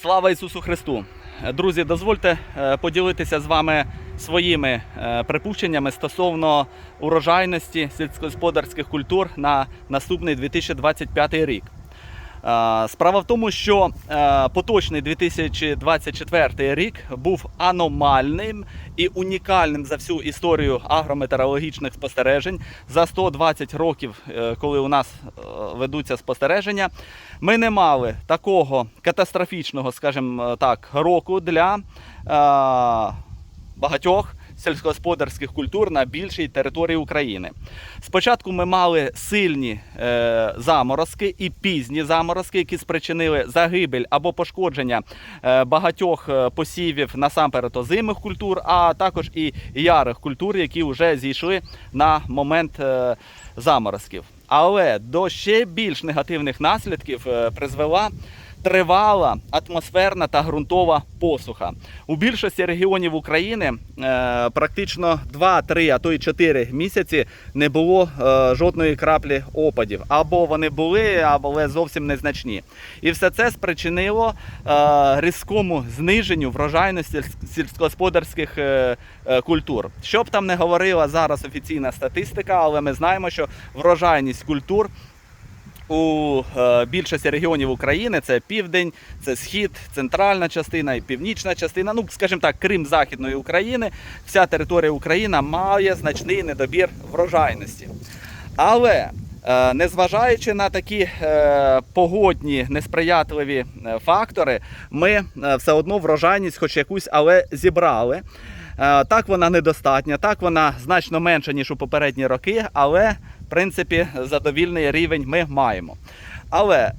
Слава Ісусу Христу! Друзі, дозвольте е, поділитися з вами своїми е, припущеннями стосовно урожайності сільськогосподарських культур на наступний 2025 рік. Е, Справа в тому, що е, поточний 2024 рік був аномальним і унікальним за всю історію агрометеорологічних спостережень. За 120 років, е, коли у нас ведуться спостереження, ми не мали такого катастрофічного, скажімо так, року для багатьох сільськогосподарських культур на більшій території України. Спочатку ми мали сильні е, заморозки і пізні заморозки, які спричинили загибель або пошкодження е, багатьох е, посівів насамперед озимих культур, а також і ярих культур, які вже зійшли на момент е, заморозків. Але до ще більш негативних наслідків е, призвела тривала атмосферна та ґрунтова посуха. У більшості регіонів України е, практично 2-3, а то й 4 місяці не було е, жодної краплі опадів. Або вони були, але зовсім незначні. І все це спричинило е, різкому зниженню врожайності сільськогосподарських культур. Що б там не говорила зараз офіційна статистика, але ми знаємо, що врожайність культур у е, більшості регіонів України це південь, це схід, центральна частина і північна частина. Ну, скажімо так, крім Західної України, вся територія України має значний недобір врожайності. Але е, незважаючи на такі е, погодні несприятливі фактори, ми все одно врожайність, хоч якусь, але зібрали. Е, Так, вона недостатня, так вона значно менша, ніж у попередні роки, але в принципі задовільний рівень ми маємо. Але е,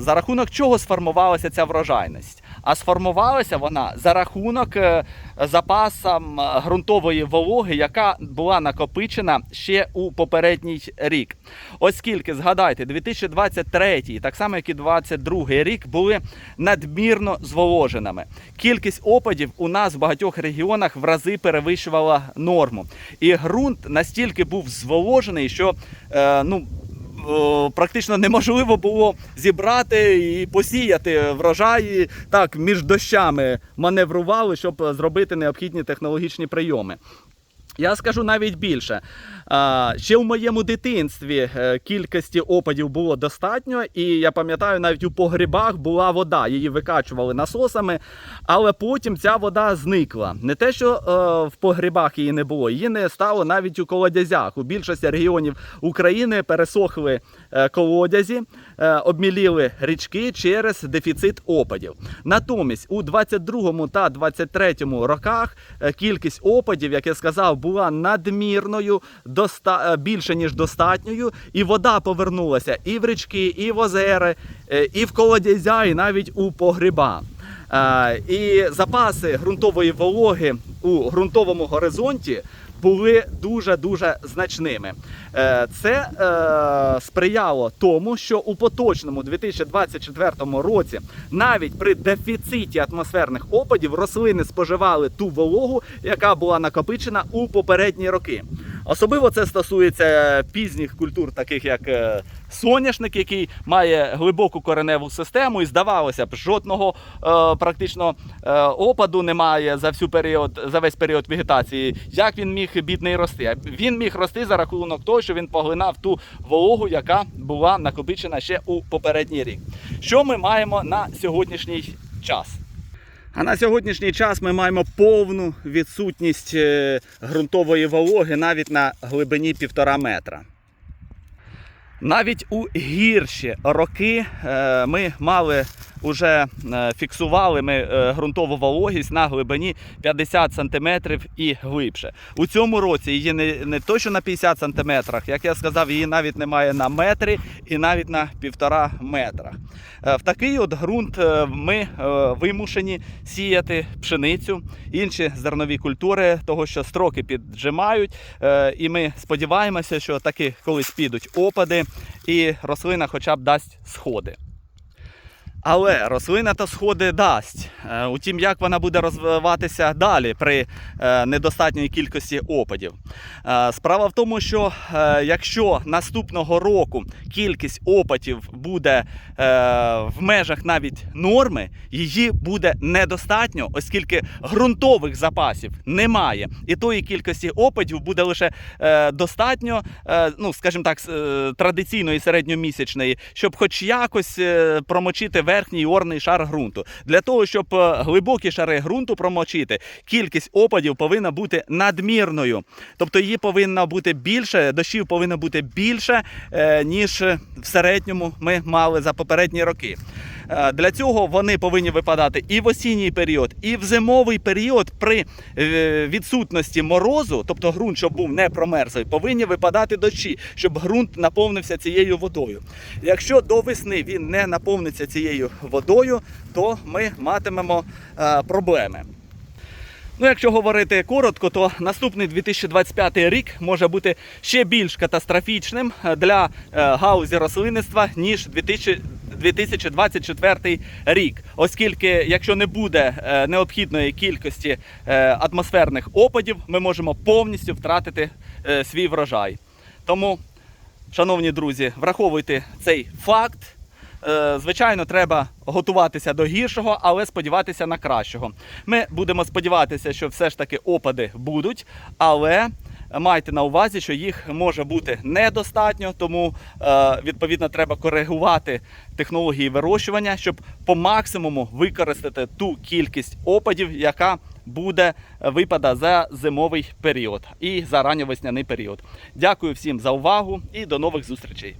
за рахунок чого сформувалася ця врожайність? А сформувалася вона за рахунок е, запасам е, ґрунтової вологи, яка була накопичена ще у попередній рік. Оскільки, згадайте, 2023, так само як і 2022 рік, були надмірно зволоженими. Кількість опадів у нас в багатьох регіонах в рази перевищувала норму. І ґрунт настільки був зволожений, що е, ну, практично неможливо було зібрати і посіяти врожаї так між дощами маневрували, щоб зробити необхідні технологічні прийоми. Я скажу навіть більше. Ще в моєму дитинстві е, кількості опадів було достатньо, і я пам'ятаю, навіть у погрібах була вода. Її викачували насосами, але потім ця вода зникла. Не те, що е, в погрібах її не було, її не стало навіть у колодязях. У більшості регіонів України пересохли е, колодязі, обміліли річки через дефіцит опадів. Натомість у 22 та 23 роках кількість опадів, як я сказав, була надмірною, доста... е, більше ніж достатньою, і вода повернулася і в річки, і в озери, е, і в колодязя, і навіть у погреба. Е, І запаси ґрунтової вологи у ґрунтовому горизонті були дуже дуже значними. Е, Це е, сприяло тому, що у поточному 2024 році, навіть при дефіциті атмосферних опадів, рослини споживали ту вологу, яка була накопичена у попередні роки. Особливо це стосується пізніх культур, таких як е, соняшник, який має глибоку кореневу систему, і здавалося б, жодного е, практично е, опаду немає за всю період, за весь період вегетації. Як він міг бідний рости? Він міг рости за рахунок того, що він поглинав ту вологу, яка була накопичена ще у попередній рік. Що ми маємо на сьогоднішній час? А на сьогоднішній час ми маємо повну відсутність е, ґрунтової вологи навіть на глибині півтора метра. Навіть у гірші роки е, ми мали уже е, фіксували ми е, ґрунтову вологість на глибині 50 см і глибше. У цьому році її не, не то, що на 50 см, як я сказав, її навіть немає на метрі і навіть на півтора метра. Е, В такий от ґрунт ми вимушені сіяти пшеницю, інші зернові культури, того що строки піджимають. І ми сподіваємося, що таки колись підуть опади, і рослина хоча б дасть сходи. Але рослина та сходи дасть. Е, Утім, як вона буде розвиватися далі при е, недостатньої кількості опадів. Е, Справа в тому, що якщо наступного року кількість опадів буде в межах навіть норми, її буде недостатньо, оскільки ґрунтових запасів немає. І тої кількості опадів буде лише достатньо, ну скажімо так, традиційної середньомісячної, щоб хоч якось промочити верхній орний шар ґрунту. Для того, щоб е, глибокі шари ґрунту промочити, кількість опадів повинна бути надмірною. Тобто її повинно бути більше, дощів повинно бути більше, е, ніж в середньому ми мали за попередні роки. Е, Для цього вони повинні випадати і в осінній період, і в зимовий період при е, відсутності морозу, тобто ґрунт, щоб був не промерзлий, повинні випадати дощі, щоб ґрунт наповнився цією водою. Якщо до весни він не наповниться цією водою, то ми матимемо е, проблеми. Ну, якщо говорити коротко, то наступний 2025 рік може бути ще більш катастрофічним е, для е, галузі рослинництва, ніж 2000 2024 рік, оскільки якщо не буде е, необхідної кількості атмосферних опадів, ми можемо повністю втратити свій врожай. Тому, шановні друзі, враховуйте цей факт. Е, Звичайно, треба готуватися до гіршого, але сподіватися на кращого. Ми будемо сподіватися, що все ж таки опади будуть, але майте на увазі, що їх може бути недостатньо, тому е, відповідно треба коригувати технології вирощування, щоб по максимуму використати ту кількість опадів, яка буде випада за зимовий період і за ранньовесняний період. Дякую всім за увагу і до нових зустрічей.